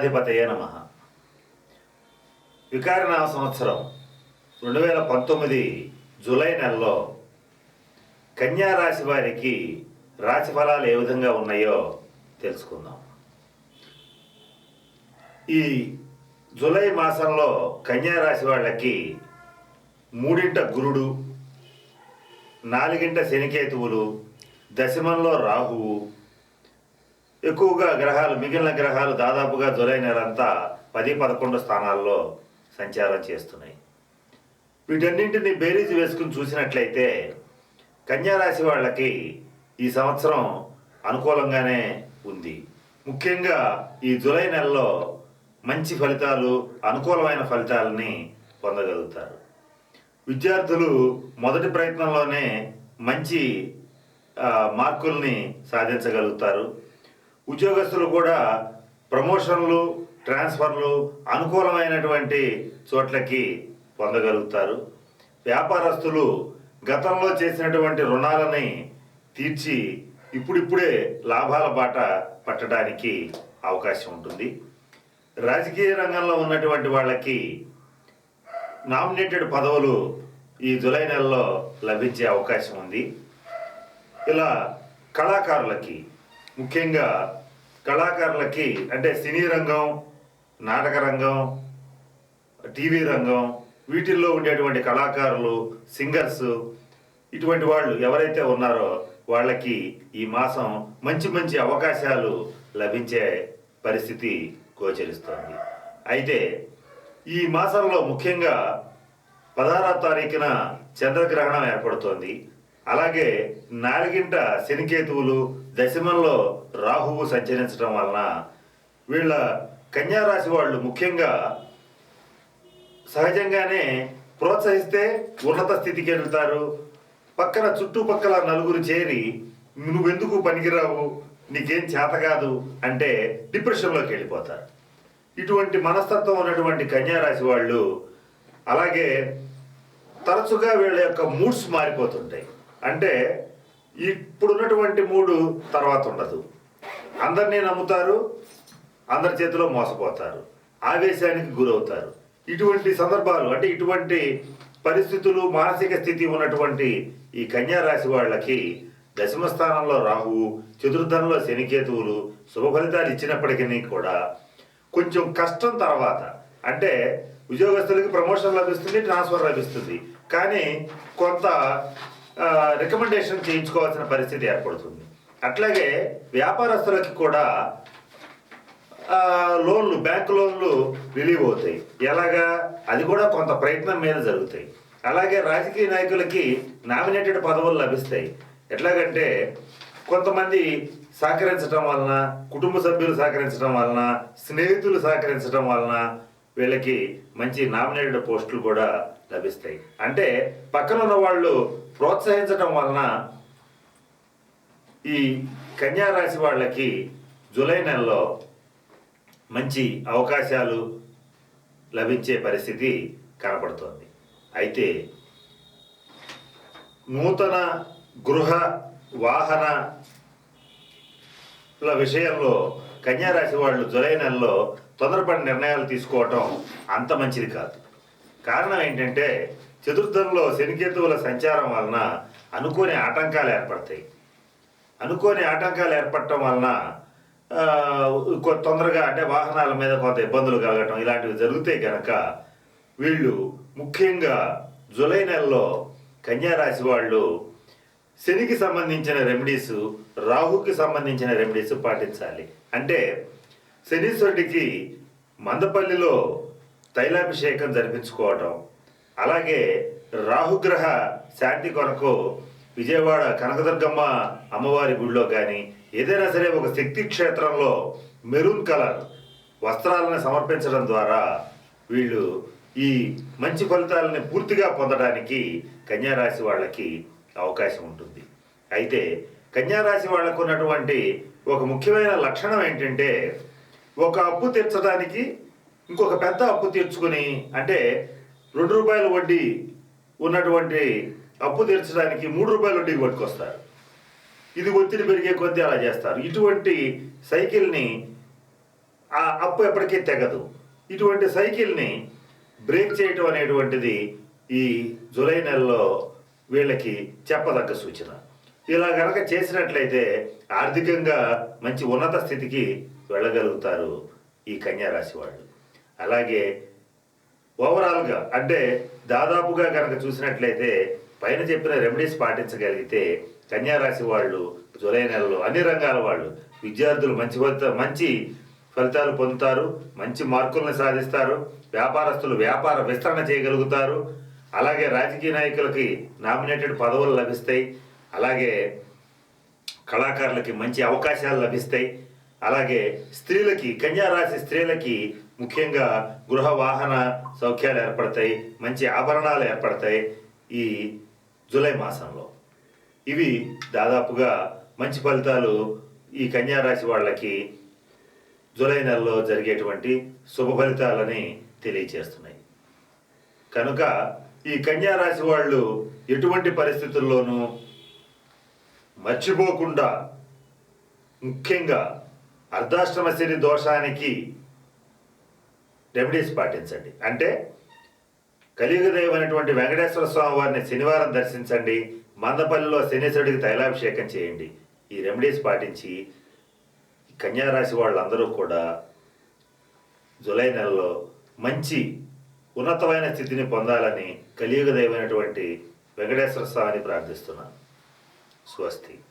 గణాధిపతయే నమ. వికారనామ సంవత్సరం రెండు వేల పంతొమ్మిది జూలై నెలలో కన్యా రాశి వారికి రాశి ఫలాలు ఏ విధంగా ఉన్నాయో తెలుసుకుందాం. ఈ జూలై మాసంలో కన్యా రాశి వాళ్ళకి మూడింట గురుడు నాలుగింట శనికేతువులు దశమంలో రాహువు ఎక్కువగా గ్రహాలు మిగిలిన గ్రహాలు దాదాపుగా జూలై నెలంతా పది పదకొండు స్థానాల్లో సంచారం చేస్తున్నాయి. వీటన్నింటిని బేరీజు వేసుకుని చూసినట్లయితే కన్యారాశి వాళ్ళకి ఈ సంవత్సరం అనుకూలంగానే ఉంది. ముఖ్యంగా ఈ జూలై నెలలో మంచి ఫలితాలు అనుకూలమైన ఫలితాలని పొందగలుగుతారు. విద్యార్థులు మొదటి ప్రయత్నంలోనే మంచి మార్కుల్ని సాధించగలుగుతారు. ఉద్యోగస్తులు కూడా ప్రమోషన్లు ట్రాన్స్ఫర్లు అనుకూలమైనటువంటి చోట్లకి పొందగలుగుతారు. వ్యాపారస్తులు గతంలో చేసినటువంటి రుణాలని తీర్చి ఇప్పుడిప్పుడే లాభాల బాట పట్టడానికి అవకాశం ఉంటుంది. రాజకీయ రంగంలో ఉన్నటువంటి వాళ్ళకి నామినేటెడ్ పదవులు ఈ జులై నెలలో లభించే అవకాశం ఉంది. ఇలా కళాకారులకి ముఖ్యంగా కళాకారులకి అంటే సినీ రంగం నాటక రంగం టీవీ రంగం వీటిల్లో ఉండేటువంటి కళాకారులు సింగర్స్ ఇటువంటి వాళ్ళు ఎవరైతే ఉన్నారో వాళ్ళకి ఈ మాసం మంచి మంచి అవకాశాలు లభించే పరిస్థితి గోచరిస్తోంది. అయితే ఈ మాసంలో ముఖ్యంగా పదహారవ తారీఖున చంద్రగ్రహణం ఏర్పడుతోంది. అలాగే నాలుగింట శనికేతువులు దశమంలో రాహువు సంచరించడం వలన వీళ్ళ కన్యారాశి వాళ్ళు ముఖ్యంగా సహజంగానే ప్రోత్సహిస్తే ఉన్నత స్థితికి వెళ్తారు పక్కన చుట్టుపక్కల నలుగురు చేరి నువ్వెందుకు పనికిరావు? నీకేం చేత కాదు అంటే డిప్రెషన్లోకి వెళ్ళిపోతారు. ఇటువంటి మనస్తత్వం ఉన్నటువంటి కన్యారాశి వాళ్ళు అలాగే తరచుగా వీళ్ళ యొక్క మూడ్స్ మారిపోతుంటాయి. అంటే ఇప్పుడున్నటువంటి మూడు తర్వాత ఉండదు. అందరినీ నమ్ముతారు అందరి చేతిలో మోసపోతారు ఆవేశానికి గురవుతారు. ఇటువంటి సందర్భాలు అంటే ఇటువంటి పరిస్థితులు మానసిక స్థితి ఉన్నటువంటి ఈ కన్యా రాశి వాళ్ళకి దశమ స్థానంలో రాహువు చతుర్థంలో శనికేతువులు శుభ ఫలితాలు ఇచ్చినప్పటికీ కూడా కొంచెం కష్టం తర్వాత అంటే ఉద్యోగస్తులకి ప్రమోషన్ లభిస్తుంది ట్రాన్స్ఫర్ లభిస్తుంది. కానీ కొంత రికమెండేషన్ చేయించుకోవాల్సిన పరిస్థితి ఏర్పడుతుంది. అట్లాగే వ్యాపారస్తులకి కూడా లోన్లు బ్యాంక్ లోన్లు రిలీవ్ అవుతాయి. ఎలాగా? అది కూడా కొంత ప్రయత్నం మీద జరుగుతాయి. అలాగే రాజకీయ నాయకులకి నామినేటెడ్ పదవులు లభిస్తాయి. ఎట్లాగంటే కొంతమంది సహకరించడం వలన కుటుంబ సభ్యులు సహకరించడం వలన స్నేహితులు సహకరించడం వలన వీళ్ళకి మంచి నామినేటెడ్ పోస్టులు కూడా లభిస్తాయి. అంటే పక్కన ఉన్న వాళ్ళు ప్రోత్సహించడం వలన ఈ కన్యారాశి వాళ్ళకి జూలై నెలలో మంచి అవకాశాలు లభించే పరిస్థితి కనపడుతోంది. అయితే నూతన గృహ వాహన విషయంలో కన్యారాశి వాళ్ళు జూలై నెలలో తొందరపడి నిర్ణయాలు తీసుకోవటం అంత మంచిది కాదు. కారణం ఏంటంటే చతుర్థంలో శనికేతువుల సంచారం వలన అనుకోని ఆటంకాలు ఏర్పడతాయి. అనుకోని ఆటంకాలు ఏర్పడటం వలన కొ- తొందరగా అంటే వాహనాల మీద కొంత ఇబ్బందులు కలగటం ఇలాంటివి జరిగితే గనక వీళ్ళు ముఖ్యంగా జూలై నెలలో కన్యారాశి వాళ్ళు శనికి సంబంధించిన రెమెడీస్ రాహుకి సంబంధించిన రెమెడీస్ పాటించాలి. అంటే శనీశ్వరుడికి మందపల్లిలో తైలాభిషేకం జరిపించుకోవటం అలాగే రాహుగ్రహ శాంతి కొరకు విజయవాడ కనకదుర్గమ్మ అమ్మవారి గుడిలో కానీ ఏదైనా సరే ఒక శక్తి క్షేత్రంలో మెరూన్ కలర్ వస్త్రాలను సమర్పించడం ద్వారా వీళ్ళు ఈ మంచి ఫలితాలని పూర్తిగా పొందడానికి కన్యారాశి వాళ్ళకి అవకాశం ఉంటుంది. అయితే కన్యారాశి వాళ్ళకు ఉన్నటువంటి ఒక ముఖ్యమైన లక్షణం ఏంటంటే ఒక అప్పు తీర్చడానికి ఇంకొక పెద్ద అప్పు తీర్చుకుని అంటే రెండు రూపాయల వడ్డీ ఉన్నటువంటి అప్పు తీర్చడానికి మూడు రూపాయల వడ్డీకి పట్టుకొస్తారు. ఇది ఒత్తిడి పెరిగే కొద్దీ అలా చేస్తారు. ఇటువంటి సైకిల్ని ఆ అప్పు ఎప్పటికీ తెగదు. ఇటువంటి సైకిల్ని బ్రేక్ చేయటం అనేటువంటిది ఈ జూలై నెలలో వీళ్ళకి చెప్పదగ్గ సూచన. ఇలా కనుక చేసినట్లయితే ఆర్థికంగా మంచి ఉన్నత స్థితికి వెళ్ళగలుగుతారు ఈ కన్యా రాశి వాళ్ళు. అలాగే ఓవరాల్గా అంటే దాదాపుగా కనుక చూసినట్లయితే పైన చెప్పిన రెమెడీస్ పాటించగలిగితే కన్యా రాశి వాళ్ళు జూలై నెలలో అన్ని రంగాల వాళ్ళు విద్యార్థులు మంచి ఫలిత- మంచి ఫలితాలు పొందుతారు మంచి మార్కులను సాధిస్తారు వ్యాపారస్తులు వ్యాపార విస్తరణ చేయగలుగుతారు. అలాగే రాజకీయ నాయకులకి నామినేటెడ్ పదవులు లభిస్తాయి. అలాగే కళాకారులకి మంచి అవకాశాలు లభిస్తాయి. అలాగే స్త్రీలకి కన్యా రాశి స్త్రీలకి ముఖ్యంగా గృహ వాహన సౌఖ్యాలు ఏర్పడతాయి మంచి ఆభరణాలు ఏర్పడతాయి ఈ జూలై మాసంలో. ఇవి దాదాపుగా మంచి ఫలితాలు ఈ కన్యా రాశి వాళ్ళకి జూలై నెలలో జరిగేటువంటి శుభ ఫలితాలని తెలియచేస్తున్నాయి. కనుక ఈ కన్యా రాశి వాళ్ళు ఎటువంటి పరిస్థితుల్లోనూ మర్చిపోకుండా ముఖ్యంగా అర్ధాష్టమ శని దోషానికి రెమెడీస్ పాటించండి. అంటే కలియుగ అనేటువంటి వెంకటేశ్వర స్వామి వారిని శనివారం దర్శించండి. మందపల్లిలో శనీశ్వరుడికి తైలాభిషేకం చేయండి. ఈ రెమెడీస్ పాటించి కన్యారాశి వాళ్ళందరూ కూడా జూలై నెలలో మంచి ఉన్నతమైన స్థితిని పొందాలని కలియుగ దైవమైనటువంటి వెంకటేశ్వర స్వామిని ప్రార్థిస్తున్నాను. સ્વસ્થી